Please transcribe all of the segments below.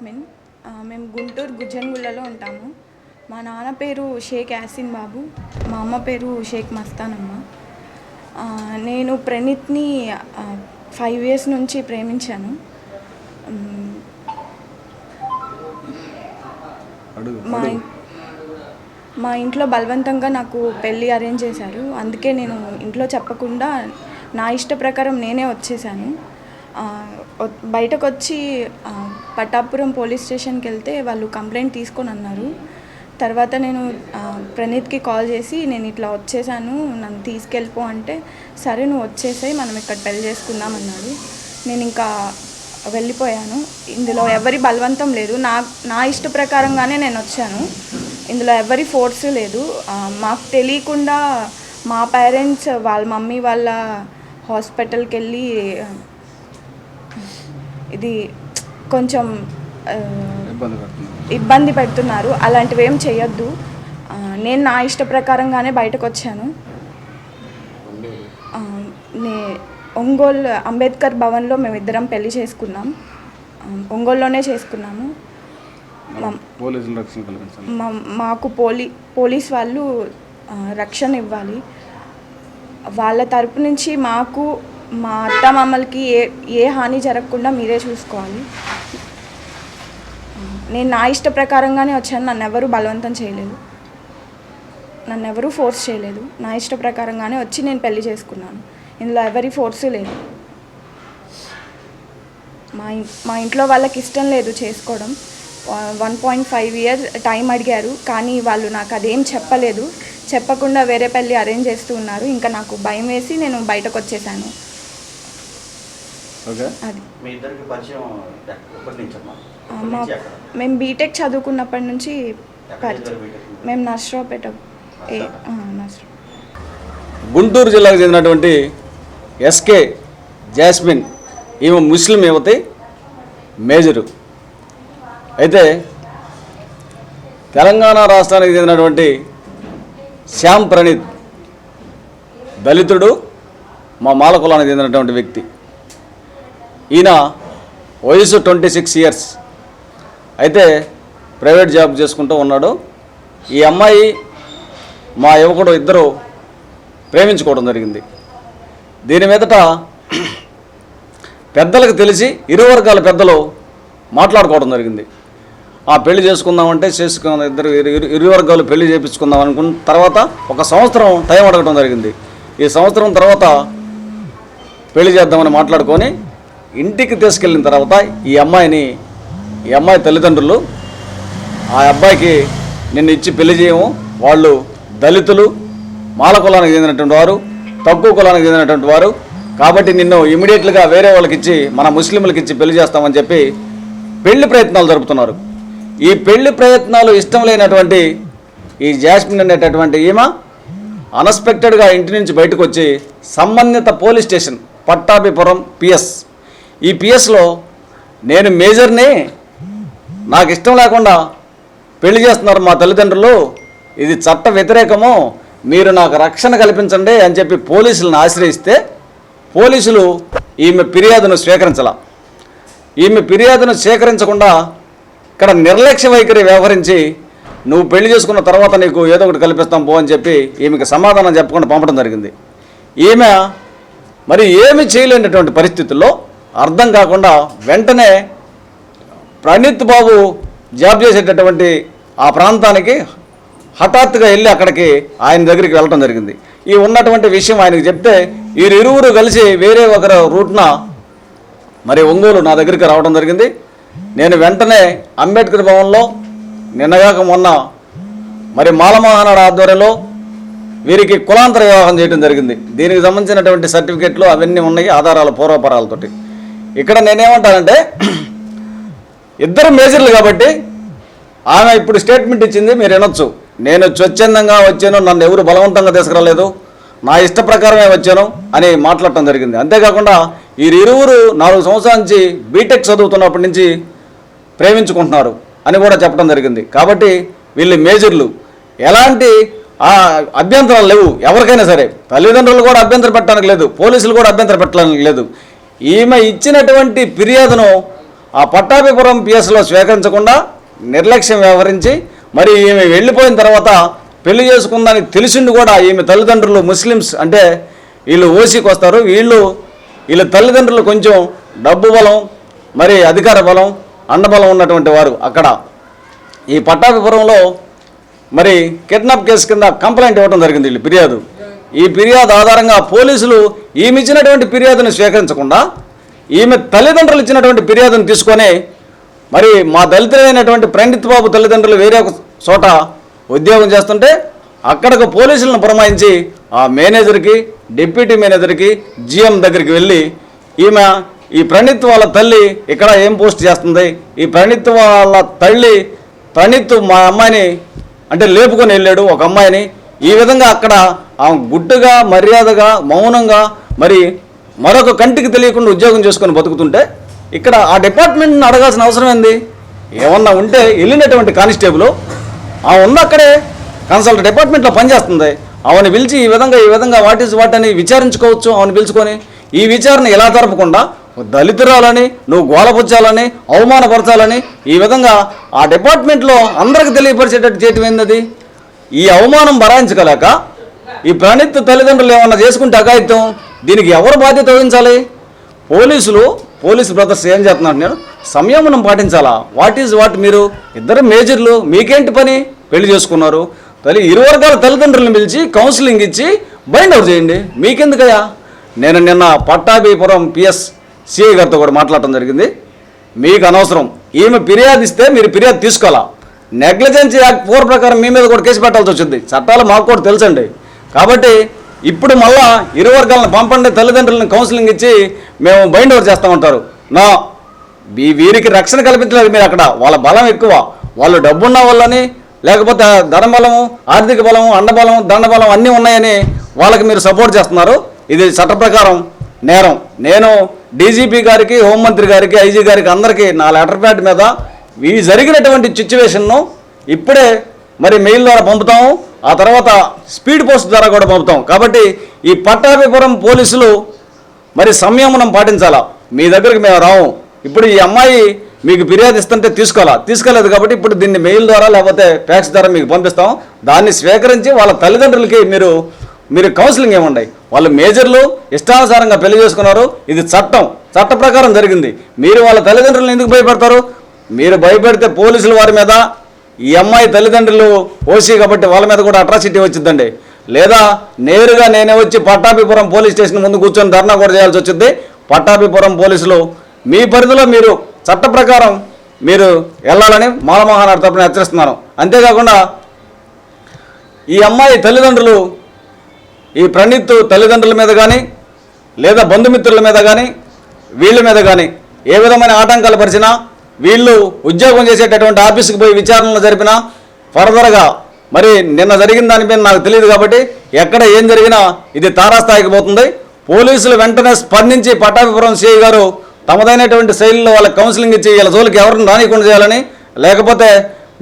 Jasmine మేము గుంటూరు గుజ్జన్గుళ్ళలో ఉంటాము. మా నాన్న పేరు షేక్ యాసిన్ బాబు. మా అమ్మ పేరు షేక్ మస్తానమ్మ. నేను ప్రణీత్ని ఫైవ్ ఇయర్స్ నుంచి ప్రేమించాను. మ్, మా ఇంట్లో బలవంతంగా నాకు పెళ్ళి అరేంజ్ చేశారు. అందుకే నేను ఇంట్లో చెప్పకుండా నా ఇష్ట ప్రకారం నేనే వచ్చేసాను. బయటకు వచ్చి పట్టాపురం పోలీస్ స్టేషన్కి వెళ్తే వాళ్ళు కంప్లైంట్ తీసుకొని అన్నారు. తర్వాత నేను ప్రణీత్కి కాల్ చేసి నేను ఇట్లా వచ్చేసాను నన్ను తీసుకెళ్ళిపో అంటే సరే నువ్వు వచ్చేసాయి మనం ఇక్కడ పెళ్ళి చేసుకుందాం అన్నాడు. నేను ఇంకా వెళ్ళిపోయాను. ఇందులో ఎవరి బలవంతం లేదు. నా నా ఇష్ట ప్రకారంగానే నేను వచ్చాను. ఇందులో ఎవరి ఫోర్స్ లేదు. మాకు తెలియకుండా మా పేరెంట్స్ వాళ్ళ మమ్మీ వాళ్ళ హాస్పిటల్కి వెళ్ళి ఇది కొంచెం ఇబ్బంది పెడుతున్నారు. అలాంటివి ఏం చేయొద్దు. నేను నా ఇష్ట ప్రకారంగానే బయటకు వచ్చాను. నే ఒంగోలు అంబేద్కర్ భవన్లో మేమిద్దరం పెళ్ళి చేసుకున్నాం. ఒంగోలులోనే చేసుకున్నాము. మాకు పోలీ పోలీస్ వాళ్ళు రక్షణ ఇవ్వాలి. వాళ్ళ తరపు నుంచి మాకు మా అత్త మామలకి ఏ ఏ హాని జరగకుండా మీరే చూసుకోవాలి. నేను నా ఇష్ట ప్రకారంగానే వచ్చాను. నన్ను ఎవరు బలవంతం చేయలేదు. నన్ను ఎవరూ ఫోర్స్ చేయలేదు. నా ఇష్ట ప్రకారంగానే వచ్చి నేను పెళ్ళి చేసుకున్నాను. ఇందులో ఎవరి ఫోర్స్ లేదు. మా మా ఇంట్లో వాళ్ళకి ఇష్టం లేదు చేసుకోవడం. One point five years time అడిగారు. కానీ వాళ్ళు నాకు అదేం చెప్పలేదు. చెప్పకుండా వేరే పెళ్ళి అరేంజ్ చేస్తూ ఉన్నారు. ఇంకా నాకు భయం వేసి నేను బయటకు వచ్చేసాను. అది. మీ ఇద్దరికి పరిచయం ఎక్క- ఎప్పటి నుంచి అమ్మా? ఆ, ఎప్పటి మా నుంచి ఎక్కడ? మేము బీటెక్ చదువుకున్నప్పటి నుంచి ఎక్కడ పరిచయం. ఇద్దరు బీటెక్? మేము నర్సరావుపేట ఏ ఆ, నర్సరావు. గుంటూరు జిల్లాకు చెందినటువంటి ఎస్కే జాస్మిన్ ఈమె ముస్లిం యువతి మేజరు. అయితే తెలంగాణ రాష్ట్రానికి చెందినటువంటి శ్యామ్ ప్రణీత్ దళితుడు మా మాల కులానికి చెందినటువంటి వ్యక్తి. ఈయన వయసు ట్వంటీ సిక్స్ ఇయర్స్. అయితే ప్రైవేట్ జాబ్ చేసుకుంటూ ఉన్నాడు. ఈ అమ్మాయి మా యువకుడు ఇద్దరు ప్రేమించుకోవడం జరిగింది. దీని మీదట పెద్దలకు తెలిసి ఇరు వర్గాల పెద్దలు మాట్లాడుకోవడం జరిగింది. ఆ పెళ్ళి చేసుకుందామంటే చేసుకున్న ఇద్దరు ఇరు ఇరు- ఇరు వర్గాలు పెళ్ళి చేయించుకుందాం అనుకున్న తర్వాత ఒక సంవత్సరం టైం అడగడం జరిగింది. ఈ సంవత్సరం తర్వాత పెళ్ళి చేద్దామని మాట్లాడుకొని ఇంటికి తీసుకెళ్ళిన తర్వాత ఈ అమ్మాయిని ఈ అమ్మాయి తల్లిదండ్రులు ఆ అబ్బాయికి నిన్ను ఇచ్చి పెళ్ళి చేయము. వాళ్ళు దళితులు మాల కులానికి చెందినటువంటి వారు తక్కువ కులానికి చెందినటువంటి వారు. కాబట్టి నిన్ను ఇమీడియట్గా వేరే వాళ్ళకి ఇచ్చి మన ముస్లింలకు ఇచ్చి పెళ్ళి చేస్తామని చెప్పి పెళ్ళి ప్రయత్నాలు జరుపుతున్నారు. ఈ పెళ్ళి ప్రయత్నాలు ఇష్టం లేనటువంటి ఈ జాస్మిన్ అనేటటువంటి ఈమె అన్ఎక్స్పెక్టెడ్గా ఇంటి నుంచి బయటకు వచ్చి సంబంధిత పోలీస్ స్టేషన్ పట్టాభిపురం పిఎస్ ఈ పిఎస్లో నేను మేజర్ని నాకు ఇష్టం లేకుండా పెళ్ళి చేస్తున్నారు మా తల్లిదండ్రులు. ఇది చట్ట వ్యతిరేకము. మీరు నాకు రక్షణ కల్పించండి అని చెప్పి పోలీసులను ఆశ్రయిస్తే పోలీసులు ఈమె ఫిర్యాదును స్వీకరించాల. ఈమె ఫిర్యాదును స్వీకరించకుండా ఇక్కడ నిర్లక్ష్య వైఖరి వ్యవహరించి నువ్వు పెళ్ళి చేసుకున్న తర్వాత నీకు ఏదో ఒకటి కల్పిస్తాం పో అని చెప్పి ఈమెకి సమాధానం చెప్పకుండా పంపడం జరిగింది. ఈమె మరి ఏమి చేయలేనటువంటి పరిస్థితుల్లో అర్థం కాకుండా వెంటనే ప్రణీత్ బాబు జాబ్ చేసేటటువంటి ఆ ప్రాంతానికి హఠాత్తుగా వెళ్ళి అక్కడికి ఆయన దగ్గరికి వెళ్ళడం జరిగింది. ఈ ఉన్నటువంటి విషయం ఆయనకు చెప్తే వీరిరువురు కలిసి వేరే ఒకరు రూట్న మరి ఒంగోలు నా దగ్గరికి రావడం జరిగింది. నేను వెంటనే అంబేద్కర్ భవన్లో నిన్నగాక మొన్న మరి మాలమహానాడు ఆధ్వర్యంలో వీరికి కులాంతర వివాహం చేయడం జరిగింది. దీనికి సంబంధించినటువంటి సర్టిఫికెట్లు అవన్నీ ఉన్నాయి ఆధారాలు పూర్వపరాలతోటి. ఇక్కడ నేనేమంటానంటే ఇద్దరు మేజర్లు కాబట్టి ఆమె ఇప్పుడు స్టేట్మెంట్ ఇచ్చింది మీరు వినొచ్చు. నేను స్వచ్ఛందంగా వచ్చాను నన్ను ఎవరు బలవంతంగా తీసుకురాలేదు నా ఇష్ట ప్రకారమే వచ్చాను అని మాట్లాడటం జరిగింది. అంతేకాకుండా వీరిరువురు నాలుగు సంవత్సరాల నుంచి బీటెక్ చదువుతున్నప్పటి నుంచి ప్రేమించుకుంటున్నారు అని కూడా చెప్పడం జరిగింది. కాబట్టి వీళ్ళు మేజర్లు. ఎలాంటి అభ్యంతరాలు లేవు ఎవరికైనా సరే. తల్లిదండ్రులు కూడా అభ్యంతరం పెట్టడానికి లేదు పోలీసులు కూడా అభ్యంతరం పెట్టడానికి లేదు. ఈమె ఇచ్చినటువంటి ఫిర్యాదును ఆ పట్టాభిపురం పిఎస్లో స్వీకరించకుండా నిర్లక్ష్యం వ్యవహరించి మరి ఈమె వెళ్ళిపోయిన తర్వాత పెళ్ళి చేసుకుందని తెలిసింది కూడా ఈమె తల్లిదండ్రులు ముస్లిమ్స్ అంటే వీళ్ళు ఓసీకి వస్తారు. వీళ్ళు వీళ్ళ తల్లిదండ్రులు కొంచెం డబ్బు బలం మరి అధికార బలం అండబలం ఉన్నటువంటి వారు అక్కడ. ఈ పట్టాభిపురంలో మరి కిడ్నాప్ కేసు కింద కంప్లైంట్ ఇవ్వడం జరిగింది వీళ్ళు ఫిర్యాదు. ఈ ఫిర్యాదు ఆధారంగా పోలీసులు ఈమె ఇచ్చినటువంటి ఫిర్యాదును స్వీకరించకుండా ఈమె తల్లిదండ్రులు ఇచ్చినటువంటి ఫిర్యాదును తీసుకొని మరి మా దళితులైనటువంటి ప్రణిత్ బాబు తల్లిదండ్రులు వేరే ఒక చోట ఉద్యోగం చేస్తుంటే అక్కడికి పోలీసులను పురమాయించి ఆ మేనేజర్కి డిప్యూటీ మేనేజర్కి జిఎం దగ్గరికి వెళ్ళి ఈమె ఈ ప్రణిత్ వాళ్ళ తల్లి ఇక్కడ ఏం పోస్ట్ చేస్తుంది? ఈ ప్రణిత్ వాళ్ళ తల్లి ప్రణిత్ మా అమ్మాయిని అంటే లేపుకొని వెళ్ళాడు ఒక అమ్మాయిని. ఈ విధంగా అక్కడ ఆమె గుడ్డగా మర్యాదగా మౌనంగా మరి మరొక కంటికి తెలియకుండా ఉద్యోగం చేసుకొని బతుకుతుంటే ఇక్కడ ఆ డిపార్ట్మెంట్ని అడగాల్సిన అవసరం ఏంది? ఏమన్నా ఉంటే వెళ్ళినటువంటి కానిస్టేబుల్ ఆ ఉంది అక్కడే కన్సల్ట్ డిపార్ట్మెంట్లో పనిచేస్తుంది. ఆమెను పిలిచి ఈ విధంగా ఈ విధంగా వాట్ ఈజ్ వాట్ అని విచారించుకోవచ్చు ఆమెను పిలుచుకొని. ఈ విచారణ ఎలా జరపకుండా దళితురాలని నువ్వు గోలపుచ్చాలని అవమానపరచాలని ఈ విధంగా ఆ డిపార్ట్మెంట్లో అందరికి తెలియపరిచేటట్టు చేయటం ఏంది ఈ అవమానం భరాయించగలేక ఈ ప్రణిత్ తల్లిదండ్రులు ఏమన్నా చేసుకుంటే అఘాయిత్యం? దీనికి ఎవరు బాధ్యత వహించాలి? పోలీసులు పోలీసు బ్రదర్స్ ఏం చేస్తున్నారు నేను? సంయమనం పాటించాలా? వాట్ ఈజ్ వాట్ మీరు? ఇద్దరు మేజర్లు మీకేంటి పని? పెళ్ళి చేసుకున్నారు. తల్లి ఇరు వర్గాల తల్లిదండ్రులను పిలిచి కౌన్సిలింగ్ ఇచ్చి బైండ్ అవుట్ చేయండి. మీకెందుకయ్యా? నేను నిన్న పట్టాభిపురం పిఎస్ సిఐ గారితో కూడా మాట్లాడటం జరిగింది. మీకు అనవసరం. ఈమె ఫిర్యాదు ఇస్తే మీరు ఫిర్యాదు తీసుకోవాలా? నెగ్లిజెన్సీ యాక్ట్ ఫోర్ ప్రకారం మీ మీద కూడా కేసు పెట్టాల్సి వచ్చింది. చట్టాలు మాకు కూడా తెలుసండి. కాబట్టి ఇప్పుడు మళ్ళా ఇరు వర్గాలను పంపండి తల్లిదండ్రులను కౌన్సిలింగ్ ఇచ్చి మేము బైండ్ ఓవర్ చేస్తామంటారు నా వీరికి రక్షణ కల్పించలేదు మీరు అక్కడ. వాళ్ళ బలం ఎక్కువ. వాళ్ళు డబ్బున్న వాళ్ళని లేకపోతే ధన బలము ఆర్థిక బలము అండబలం దండబలం అన్నీ ఉన్నాయని వాళ్ళకి మీరు సపోర్ట్ చేస్తున్నారు. ఇది చట్ట ప్రకారం నేరం. నేను డీజీపీ గారికి హోంమంత్రి గారికి ఐజీ గారికి అందరికీ నా లెటర్ ప్యాడ్ మీద ఈ జరిగినటువంటి సిచ్యువేషన్ను ఇప్పుడే మరి మెయిల్ ద్వారా పంపుతాము. ఆ తర్వాత స్పీడ్ పోస్ట్ ద్వారా కూడా పంపుతాం. కాబట్టి ఈ పట్టాభిపురం పోలీసులు మరి సంయమనం పాటించాలా? మీ దగ్గరికి మేము రాము. ఇప్పుడు ఈ అమ్మాయి మీకు ఫిర్యాదు ఇస్తుంటే తీసుకోవాలా? తీసుకోలేదు కాబట్టి ఇప్పుడు దీన్ని మెయిల్ ద్వారా లేకపోతే ఫ్యాక్స్ ద్వారా మీకు పంపిస్తాం దాన్ని స్వీకరించి వాళ్ళ తల్లిదండ్రులకి మీరు మీరు కౌన్సిలింగ్ ఇవ్వండి. వాళ్ళు మేజర్లు ఇష్టానుసారంగా పెళ్ళి చేసుకున్నారు. ఇది చట్టం. చట్ట ప్రకారం జరిగింది. మీరు వాళ్ళ తల్లిదండ్రులను ఎందుకు భయపెడతారు? మీరు భయపెడితే పోలీసుల వారి మీద ఈ అమ్మాయి తల్లిదండ్రులు ఓసీ కాబట్టి వాళ్ళ మీద కూడా అట్రాసిటీ వచ్చిందండి. లేదా నేరుగా నేనే వచ్చి పట్టాభిపురం పోలీస్ స్టేషన్ ముందు కూర్చొని ధర్నా కూడా చేయాల్సి వచ్చింది. పట్టాభిపురం పోలీసులు మీ పరిధిలో మీరు చట్ట ప్రకారం మీరు వెళ్ళాలని మాలమహానాడు తరపున హెచ్చరిస్తున్నాను అంతేకాకుండా ఈ అమ్మాయి తల్లిదండ్రులు ఈ ప్రణీత్ తల్లిదండ్రుల మీద కానీ లేదా బంధుమిత్రుల మీద కానీ వీళ్ళ మీద కానీ ఏ విధమైన ఆటంకాలు పరిచినా వీళ్ళు ఉద్యోగం చేసేటటువంటి ఆఫీసుకు పోయి విచారణలు జరిపినా ఫర్దర్గా మరి నిన్న జరిగిన దానిపైన నాకు తెలియదు కాబట్టి ఎక్కడ ఏం జరిగినా ఇది తారాస్థాయికి పోతుంది. పోలీసులు వెంటనే స్పందించి పట్టాభిపురం సిఐ గారు తమదైనటువంటి శైలిలో వాళ్ళకి కౌన్సిలింగ్ ఇచ్చి వీళ్ళ జోలికి ఎవరిని రానికుండా చేయాలని లేకపోతే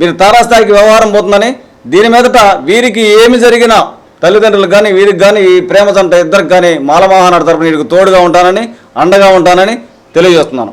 మీరు తారాస్థాయికి వ్యవహారం పోతుందని దీని మీదట వీరికి ఏమి జరిగినా తల్లిదండ్రులకు కానీ వీరికి కానీ ఈ ప్రేమ జంట ఇద్దరికి కానీ మాలమహానాడు తరపున వీరికి తోడుగా ఉంటానని అండగా ఉంటానని తెలియజేస్తున్నాను.